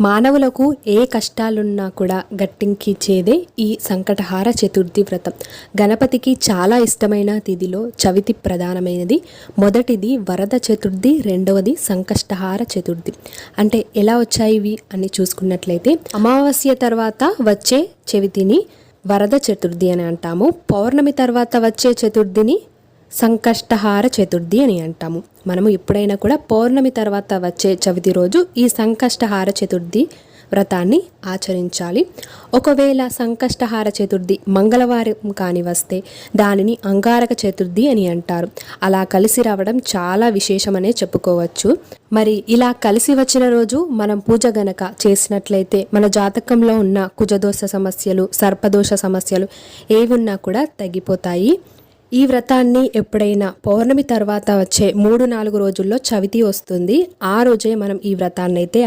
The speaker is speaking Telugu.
మానవులకు ఏ కష్టాలున్నా కూడా గట్టెంకిచ్చేదే ఈ సంకటహార చతుర్థి వ్రతం. గణపతికి చాలా ఇష్టమైన తిథిలో చవితి ప్రధానమైనది. మొదటిది వరద చతుర్థి రెండవది సంకష్టహార చతుర్థి. అంటే ఎలా వచ్చాయి ఇవి అని చూసుకున్నట్లయితే అమావాస్య తర్వాత వచ్చే చవితిని వరద చతుర్థి అని అంటాము. పౌర్ణమి తర్వాత వచ్చే చతుర్థిని సంకష్టహార చతుర్థి అని అంటాము. మనము ఎప్పుడైనా కూడా పౌర్ణమి తర్వాత వచ్చే చవితి రోజు ఈ సంకష్టహార చతుర్థి వ్రతాన్ని ఆచరించాలి. ఒకవేళ సంకష్టహార చతుర్థి మంగళవారం కాని వస్తే దానిని అంగారక చతుర్థి అని అంటారు. అలా కలిసి రావడం చాలా విశేషమనే చెప్పుకోవచ్చు. మరి ఇలా కలిసి వచ్చిన రోజు మనం పూజ గనక చేసినట్లయితే మన జాతకంలో ఉన్న కుజదోష సమస్యలు సర్పదోష సమస్యలు ఏవి ఉన్నా కూడా తగ్గిపోతాయి. ఈ వ్రతాన్ని ఎప్పుడైనా పౌర్ణమి తర్వాత వచ్చే మూడు నాలుగు రోజుల్లో చవితి వస్తుంది. ఆ రోజే మనం ఈ వ్రతాన్ని అయితే